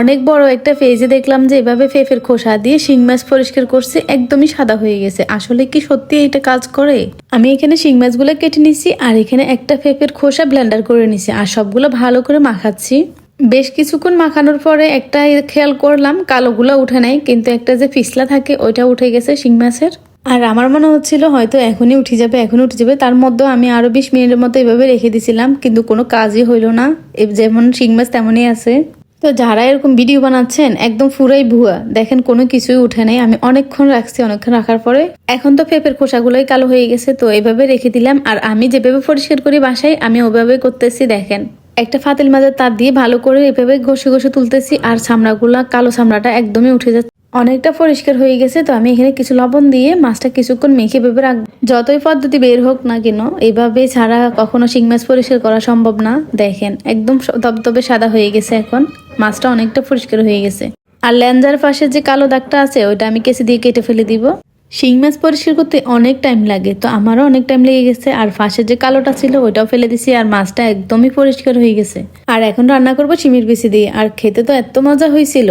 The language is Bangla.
অনেক বড় একটা ফেজে দেখলাম যে এভাবে ফেফের খোসা দিয়ে শিং মাছ পরিষ্কার করছে, একদমই সাদা হয়ে গেছে। আসলে কি সত্যি এটা কাজ করে? আমি এখানে শিং মাছগুলো কেটে নিছি আর এখানে একটা ফেফের খোসা ব্লেন্ডার করে নিছি আর সবগুলো ভালো করে মাখাচ্ছি। বেশ কিছুক্ষণ মাখানোর পরে একটা খেয়াল করলাম, কালোগুলো উঠে নাই, কিন্তু একটা যে পিছলা থাকে ওইটা উঠে গেছে শিং মাছের। আর আমার মনে হচ্ছিল হয়তো এখনই উঠে যাবে, এখনই উঠে যাবে, তার মধ্যেও আমি আরও বিশ মিনিটের মতো এভাবে রেখে দিছিলাম, কিন্তু কোনো কাজই হইল না। যেমন শিং মাছ তেমনই আছে। তো যারা এরকম ভিডিও বানাচ্ছেন, একদম ফুরাই ভুয়া। দেখেন, কোনো কিছুই উঠে নাই। আমি অনেকক্ষণ রাখছি, অনেকক্ষণ রাখার পরে। এখন তো পেঁপের খোসাগুলোই কালো হয়ে গেছে, তো এভাবে রেখে দিলাম। আর আমি যেভাবে পরিষ্কার করি বাসায়, আমি ওভাবে করতেছি, দেখেন। একটা ফাতিল মাজার তার দিয়ে ভালো করে এভাবে ঘষে ঘষে তুলতেছি, আর চামড়াগুলা, কালো চামড়াটা একদমই উঠে যাচ্ছে। অনেকটা পরিষ্কার হয়ে গেছে, তো আমি এখানে কিছু লবণ দিয়ে মাছটা কিছুক্ষণ মেখে ভেবে রাখব। যতই পদ্ধতি বের হোক না কেন এইভাবে ছাড়া কখনো শিং মাছ পরিষ্কার করা সম্ভব না। দেখেন, একদম দবদবে সাদা হয়ে গেছে এখন। মাছটা অনেকটা পরিষ্কার হয়ে গেছে। আর ল্যাঞ্জার পাশে যে কালো দাগটা আছে, ওইটা আমি কেসে দিয়ে কেটে ফেলে দিব। শিং মাছ পরিষ্কার করতে অনেক টাইম লাগে, তো আমারও অনেক টাইম লেগে গেছে। আর ফাঁসে যে কালোটা ছিল, ওইটাও ফেলে দিছি, আর মাছটা একদমই পরিষ্কার হয়ে গেছে। আর এখন রান্না করব শিমির বিচি দিয়ে, আর খেতে তো এত মজা হয়েছিল।